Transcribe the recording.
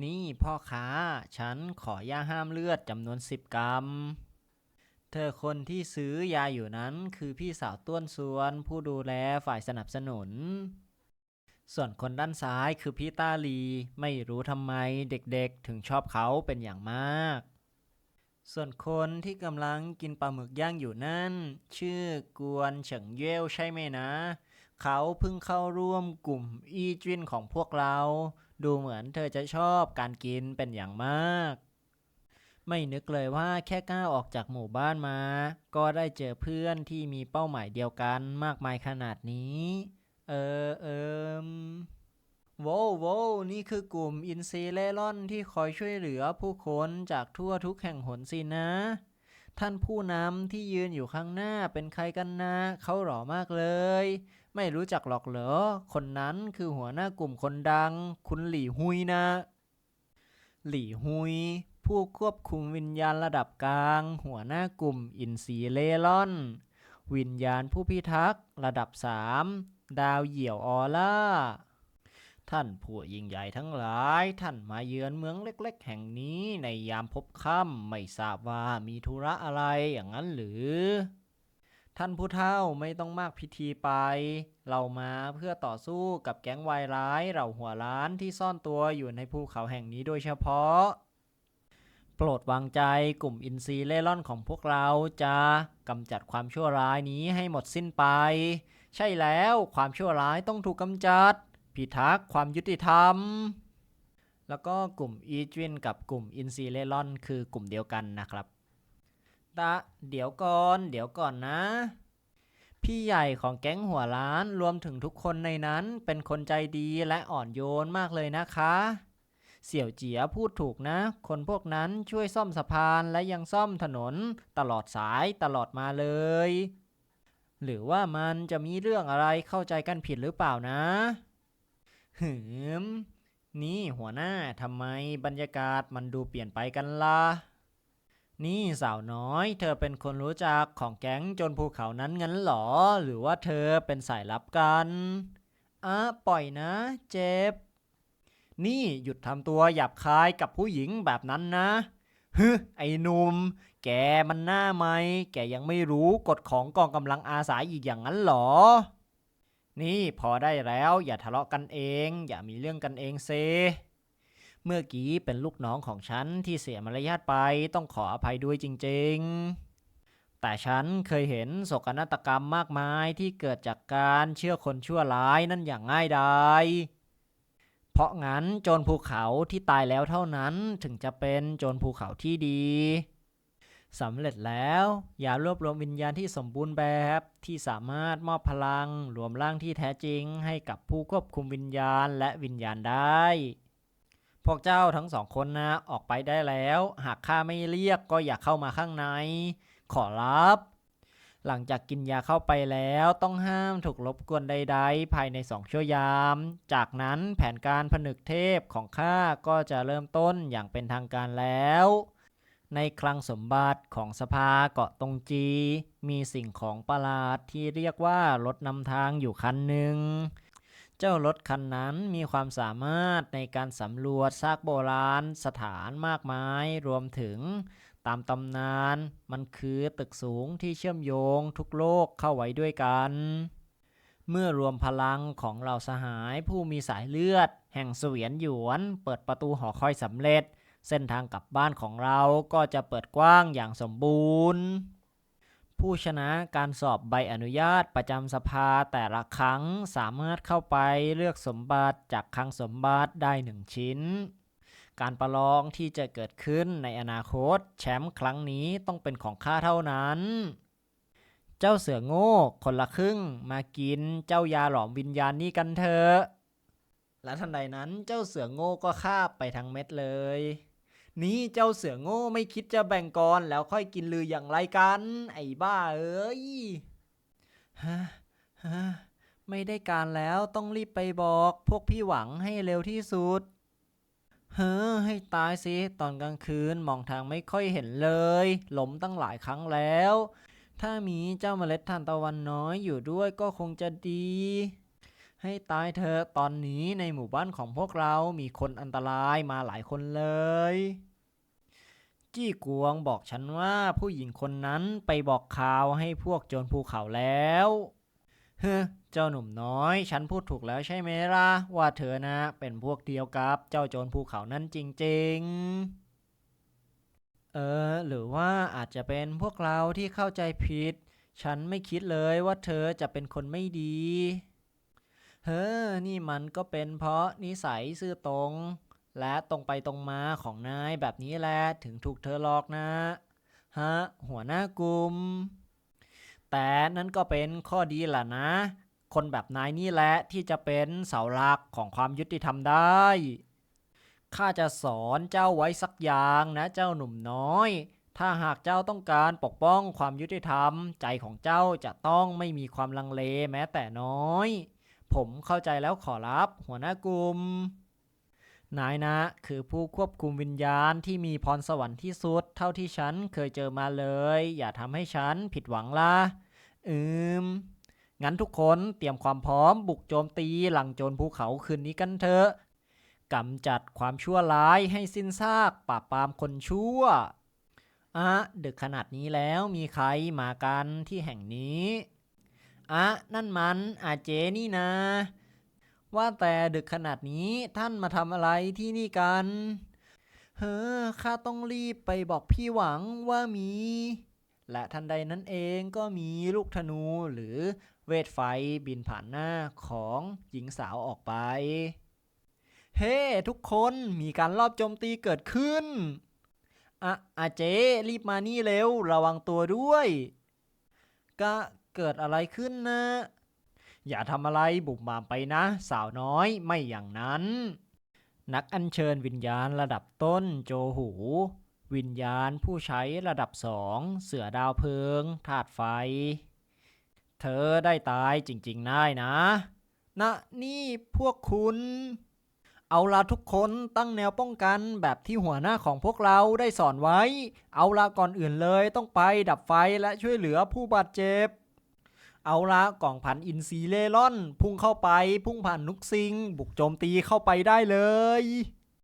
นี่พ่อค้า ฉันขอยาห้ามเลือดจำนวนสิบกรัม เธอคนที่ซื้อยาอยู่นั้นคือพี่สาวต้วนสวนผู้ดูแลฝ่ายสนับสนุน ส่วนคนด้านซ้ายคือพี่ต้าลีไม่รู้ทำไมเด็กๆถึงชอบเขาเป็นอย่างมาก ส่วนคนที่กำลังกินปลาหมึกย่างอยู่นั่น ชื่อกวนเฉิงเย่วใช่ไหมนะ เขาเพิ่งเข้าร่วมกลุ่มอีจินของพวกเรา ดูเหมือนเธอจะชอบการกินเป็นอย่างมาก ไม่นึกเลยว่าแค่ก้าวออกจากหมู่บ้านมา ก็ได้เจอเพื่อนที่มีเป้าหมายเดียวกันมากมายขนาดนี้ เออเอมโว้วโว้วนี่คือกลุ่มอินซีเล่ร่อนที่คอยช่วยเหลือผู้คนจากทั่วทุกแห่งหนสินะ ท่านผู้นำที่ยืนอยู่ข้างหน้าเป็นใครกันนะ เขาหล่อมากเลย ไม่รู้จักหรอกเหรอ คนนั้นคือหัวหน้ากลุ่มคนดัง คุณหลี่ฮุยนะ หลี่ฮุย ผู้ควบคุมวิญญาณระดับกลาง หัวหน้ากลุ่มอินซีเล่ร่อน วิญญาณผู้พิทักษ์ระดับสามดาวเหี่ยวออร่า ท่านผู้ยิ่งใหญ่ทั้งหลาย ท่านมาเยือนเมืองเล็ก ๆ แห่งนี้ในยามพบค่ำไม่ทราบว่ามีธุระอะไรอย่างนั้นหรือ ท่านผู้เฒ่าไม่ต้องมากพิธีไป เรามาเพื่อต่อสู้กับแก๊งวายร้ายเราหัวล้านที่ซ่อนตัวอยู่ในภูเขาแห่งนี้โดยเฉพาะ โปรดวางใจกลุ่มอินซีเล่ร่อนของพวกเราจะกำจัดความชั่วร้ายนี้ให้หมดสิ้นไป ใช่แล้วความชั่วร้ายต้องถูกกำจัด พิทักษ์ความยุติธรรม แล้วก็กลุ่มอีจินกับกลุ่มอินซีเล่ร่อนคือกลุ่มเดียวกันนะครับ ตะ เดี๋ยวก่อน เดี๋ยวก่อนนะ พี่ใหญ่ของแก๊งหัวล้านรวมถึงทุกคนในนั้นเป็นคนใจดีและอ่อนโยนมากเลยนะคะ เสี่ยวเจียพูดถูกนะ คนพวกนั้นช่วยซ่อมสะพานและยังซ่อมถนนตลอดสายตลอดมาเลย หรือว่ามันจะมีเรื่องอะไรเข้าใจกันผิดหรือเปล่านะ หืม นี่หัวหน้าทำไมบรรยากาศมันดูเปลี่ยนไปกันล่ะ นี่สาวน้อย เธอเป็นคนรู้จักของแก๊งจนภูเขานั้นงั้นหรอ หรือว่าเธอเป็นสายลับกันอะปล่อยนะ เจ็บ นี่หยุดทำตัวหยาบคายกับผู้หญิงแบบนั้นนะฮึไอ้หนุ่ม แกมันหน้าไหม แกยังไม่รู้กฎของกองกำลังอาสาอีกอย่างนั้นหรอ นี่พอได้แล้ว อย่าทะเลาะกันเอง อย่ามีเรื่องกันเองเซ เมื่อกี้เป็นลูกน้องของฉันที่เสียมารยาทไปต้องขออภัยด้วยจริง ๆ แต่ฉันเคยเห็นโศกนาฏกรรมมากมายที่เกิดจากการเชื่อคนชั่วร้ายนั่นอย่างง่ายดายเพราะงั้นโจรภูเขาที่ตายแล้วเท่านั้นถึงจะเป็นโจรภูเขาที่ดีสำเร็จแล้ว อย่ารวบรวมวิญญาณที่สมบูรณ์แบบที่สามารถมอบพลังรวมร่างที่แท้จริงให้กับผู้ควบคุมวิญญาณและวิญญาณได้ พวกเจ้าทั้งสองคนนะออกไปได้แล้ว หากข้าไม่เรียกก็อย่าเข้ามาข้างใน ขอรับ หลังจากกินยาเข้าไปแล้วต้องห้ามถูกรบกวนใดๆ ภายในสองชั่วยาม จากนั้นแผนการผนึกเทพของข้าก็จะเริ่มต้นอย่างเป็นทางการแล้ว ในคลังสมบัติของสภาเกาะตงจี มีสิ่งของประหลาดที่เรียกว่ารถนำทางอยู่คันหนึ่ง เจ้ารถคันนั้นมีความสามารถในการสำรวจซากโบราณสถานมากมาย รวมถึงตามตำนาน มันคือตึกสูงที่เชื่อมโยงทุกโลกเข้าไว้ด้วยกัน เมื่อรวมพลังของเหล่าสหายผู้มีสายเลือด แห่งเสวียนหยวน เปิดประตูหอคอยสำเร็จ เส้นทางกลับบ้านของเราก็จะเปิดกว้างอย่างสมบูรณ์ ผู้ชนะการสอบใบอนุญาตประจำสภาแต่ละครั้งสามารถเข้าไปเลือกสมบัติจากคลังสมบัติได้หนึ่งชิ้น การประลองที่จะเกิดขึ้นในอนาคต แชมป์ครั้งนี้ต้องเป็นของข้าเท่านั้น เจ้าเสือโง่คนละครึ่งมากินเจ้ายาหลอมวิญญาณนี้กันเถอะและทันใดนั้นเจ้าเสือโง่ก็คาบไปทั้งเม็ดเลย นี่เจ้าเสือโง่ไม่คิดจะแบ่งกอนแล้วค่อยกินลืออย่างไรกัน ไอ้บ้าเอ้ยฮะฮะไม่ได้การแล้วต้องรีบไปบอก พวกพี่หวังให้เร็วที่สุด เฮ้อให้ตายสิ ตอนกลางคืนมองทางไม่ค่อยเห็นเลยล้มตั้งหลายครั้งแล้ว ถ้ามีเจ้าเมล็ดทานตะวันน้อยอยู่ด้วยก็คงจะดี ให้ตายเธอะตอนนี้ในหมู่บ้านของพวกเรามีคนอันตรายมาหลายคนเลย จี้กวงบอกฉันว่าผู้หญิงคนนั้นไปบอกข่าวให้พวกโจรภูเขาแล้วเฮ้อเจ้าหนุ่มน้อย ฉันพูดถูกแล้วใช่ไหมล่ะ ว่าเธอนะเป็นพวกเดียวกับเจ้าโจรภูเขานั่นจริง ๆ เออ หรือว่าอาจจะเป็นพวกเราที่เข้าใจผิด ฉันไม่คิดเลยว่าเธอจะเป็นคนไม่ดี เฮ้อ นี่มันก็เป็นเพราะนิสัยซื่อตรง และตรงไปตรงมาของนายแบบนี้แหละถึงถูกเธอหลอกนะ ฮะ หัวหน้ากลุ่ม แต่นั่นก็เป็นข้อดีแหละนะ คนแบบนายนี่แหละที่จะเป็นเสาหลักของความยุติธรรมได้ ข้าจะสอนเจ้าไว้สักอย่างนะเจ้าหนุ่มน้อย ถ้าหากเจ้าต้องการปกป้องความยุติธรรม ใจของเจ้าจะต้องไม่มีความลังเลแม้แต่น้อย ผมเข้าใจแล้วขอรับ หัวหน้ากลุ่ม นายนะ คือผู้ควบคุมวิญญาณที่มีพรสวรรค์ที่สุด เท่าที่ฉันเคยเจอมาเลย อย่าทำให้ฉันผิดหวังล่ะอืม งั้นทุกคนเตรียมความพร้อมบุกโจมตีหลังโจรภูเขาคืนนี้กันเถอะกำจัดความชั่วร้ายให้สิ้นซากปราบปรามคนชั่วอะดึกขนาดนี้แล้วมีใครมากันที่แห่งนี้ อะนั่นมันอาเจนี่นะ ว่าแต่ดึกขนาดนี้ท่านมาทำอะไรที่นี่กัน เฮ้อข้าต้องรีบไปบอกพี่หวังว่ามี และทันใดนั้นเองก็มีลูกธนูหรือเวทไฟบินผ่านหน้าของหญิงสาวออกไป เฮ้ทุกคนมีการลอบโจมตีเกิดขึ้นอะอาเจรีบมานี่เร็ว ระวังตัวด้วยก็ เกิดอะไรขึ้นนะ อย่าทำอะไรบุกมามไปนะ สาวน้อยไม่อย่างนั้น นักอัญเชิญวิญญาณระดับต้นโจหู วิญญาณผู้ใช้ระดับสองเสือดาวเพิงธาตุไฟ เธอได้ตายจริงๆได้นะนะนี่พวกคุณ เอาละทุกคนตั้งแนวป้องกันแบบที่หัวหน้าของพวกเราได้สอนไว้ เอาละก่อนอื่นเลยต้องไปดับไฟและช่วยเหลือผู้บาดเจ็บ เอาละกล่องผันอินซีเล่ร่อน พุ่งเข้าไป พุ่งผ่านนุกซิง บุกโจมตีเข้าไปได้เลย